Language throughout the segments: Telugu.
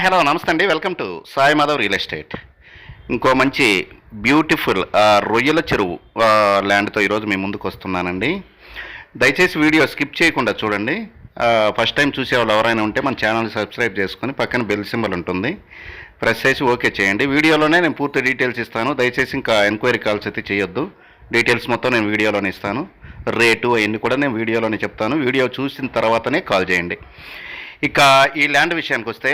హాయ్ హలో నమస్తే అండి. Welcome to Sai Madhav real estate. ఇంకో మంచి బ్యూటిఫుల్ రొయ్యల చెరువు ల్యాండ్తో ఈరోజు మీ ముందుకు వస్తున్నానండి. దయచేసి వీడియో స్కిప్ చేయకుండా చూడండి. ఫస్ట్ టైం చూసే వాళ్ళు ఎవరైనా ఉంటే మన ఛానల్ సబ్స్క్రైబ్ చేసుకొని పక్కన బెల్ సింబల్ ఉంటుంది. ప్రెస్ చేసి ఓకే చేయండి. వీడియోలోనే నేను పూర్తి డీటెయిల్స్ ఇస్తాను. దయచేసి ఇంకా ఎంక్వైరీ కాల్స్ అయితే చేయొద్దు. డీటెయిల్స్ మొత్తం నేను వీడియోలోనే ఇస్తాను. రేటు అవన్నీ కూడా నేను వీడియోలోనే చెప్తాను. వీడియో చూసిన తర్వాతనే కాల్ చేయండి. ఇక ఈ ల్యాండ్ విషయానికి వస్తే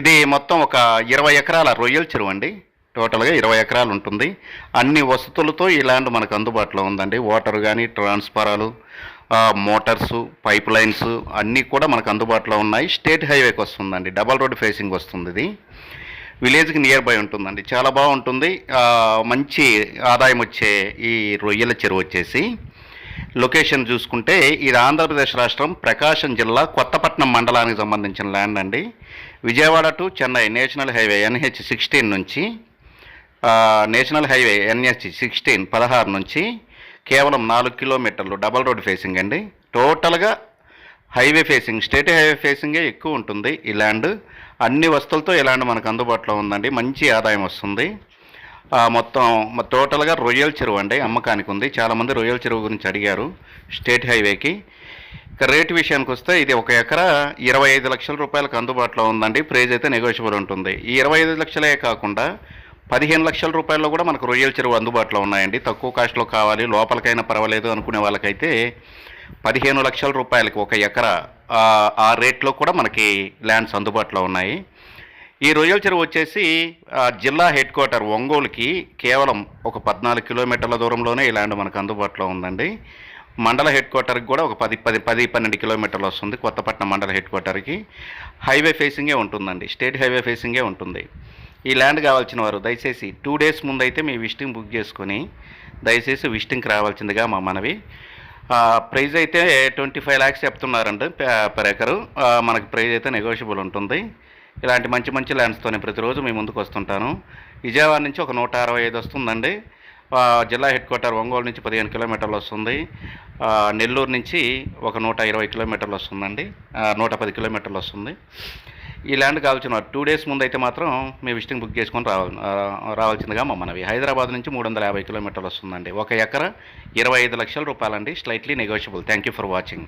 ఇది మొత్తం ఒక ఇరవై ఎకరాల రొయ్యల చెరువు అండి. టోటల్గా ఇరవై ఎకరాలు ఉంటుంది. అన్ని వసతులతో ఈ ల్యాండ్ మనకు అందుబాటులో ఉందండి. వాటర్ కానీ ట్రాన్స్ఫారాలు మోటార్స్ పైప్ లైన్స్ అన్నీ కూడా మనకు అందుబాటులో ఉన్నాయి. స్టేట్ హైవేకి వస్తుందండి. డబల్ రోడ్ ఫేసింగ్ వస్తుంది ఇది. విలేజ్కి నియర్ బై ఉంటుందండి. చాలా బాగుంటుంది. మంచి ఆదాయం వచ్చే ఈ రొయ్యల చెరువు వచ్చేసి. లొకేషన్ చూసుకుంటే ఇది ఆంధ్రప్రదేశ్ రాష్ట్రం ప్రకాశం జిల్లా కొత్తపట్నం మండలానికి సంబంధించిన ల్యాండ్ అండి. Vijayawada to Chennai national highway NH sixteen నుంచి నేషనల్ హైవే ఎన్హెచ్ సిక్స్టీన్ పదహారు నుంచి కేవలం నాలుగు కిలోమీటర్లు డబల్ రోడ్ ఫేసింగ్ అండి. టోటల్గా హైవే ఫేసింగ్ స్టేట్ హైవే ఫేసింగే ఎక్కువ ఉంటుంది ఈ ల్యాండ్. అన్ని వస్తువులతో ఈ ల్యాండ్ మనకు అందుబాటులో ఉందండి. మంచి ఆదాయం వస్తుంది. మొత్తం టోటల్గా రొయ్యల చెరువు అండి అమ్మకానికి ఉంది. చాలామంది రొయ్యల చెరువు గురించి అడిగారు స్టేట్ హైవేకి. ఇక రేటు విషయానికి వస్తే ఇది ఒక ఎకరా ఇరవై ఐదు లక్షల రూపాయలకు అందుబాటులో ఉందండి. ప్రైజ్ అయితే నెగోషియబుల్ ఉంటుంది. ఈ ఇరవై ఐదు లక్షలే కాకుండా పదిహేను లక్షల రూపాయల్లో కూడా మనకు రొయ్యల చెరువు అందుబాటులో ఉన్నాయండి. తక్కువ కాస్ట్లో కావాలి లోపలికైనా పర్వాలేదు అనుకునే వాళ్ళకైతే పదిహేను లక్షల రూపాయలకి ఒక ఎకరా ఆ రేట్లో కూడా మనకి ల్యాండ్స్ అందుబాటులో ఉన్నాయి. ఈ రొయ్యల చెరువు వచ్చేసి జిల్లా హెడ్ క్వార్టర్ ఒంగోలుకి కేవలం ఒక పద్నాలుగు కిలోమీటర్ల దూరంలోనే ఈ ల్యాండ్ మనకు అందుబాటులో ఉందండి. మండల హెడ్ క్వార్టర్కి కూడా ఒక పది పది పది పన్నెండు కిలోమీటర్లు వస్తుంది కొత్తపట్నం మండల హెడ్ క్వార్టర్కి. హైవే ఫేసింగే ఉంటుందండి స్టేట్ హైవే ఫేసింగే ఉంటుంది. ఈ ల్యాండ్ కావాల్సిన వారు దయచేసి టూ డేస్ ముందు అయితే మీ విజిటింగ్ బుక్ చేసుకొని దయచేసి విజిటింగ్కి రావాల్సిందిగా మా మనవి. ప్రైజ్ అయితే ట్వంటీ ఫైవ్ ల్యాక్స్ చెప్తున్నారండి పర్ ఎకరు. మనకి ప్రైజ్ అయితే నెగోషియబుల్ ఉంటుంది. ఇలాంటి మంచి మంచి ల్యాండ్స్తోనే ప్రతిరోజు మీ ముందుకు వస్తుంటాను. విజయవాడ నుంచి ఒక నూట అరవై ఐదు వస్తుందండి. జిల్లా హెడ్ క్వార్టర్ ఒంగోలు నుంచి పదిహేను కిలోమీటర్లు వస్తుంది. నెల్లూరు నుంచి ఒక నూట ఇరవై కిలోమీటర్లు వస్తుందండి. నూట పది కిలోమీటర్లు వస్తుంది. ఈ ల్యాండ్ కావాల్సిన టూ డేస్ ముందు అయితే మాత్రం మీ విజిటింగ్ బుక్ చేసుకొని రావాలి రావాల్సిందిగా మా మనవి హైదరాబాద్ నుంచి మూడు వందల యాభై కిలోమీటర్లు వస్తుందండి. ఒక ఎకర ఇరవై ఐదు లక్షల రూపాయలండి. Slightly negotiable. Thank you for watching.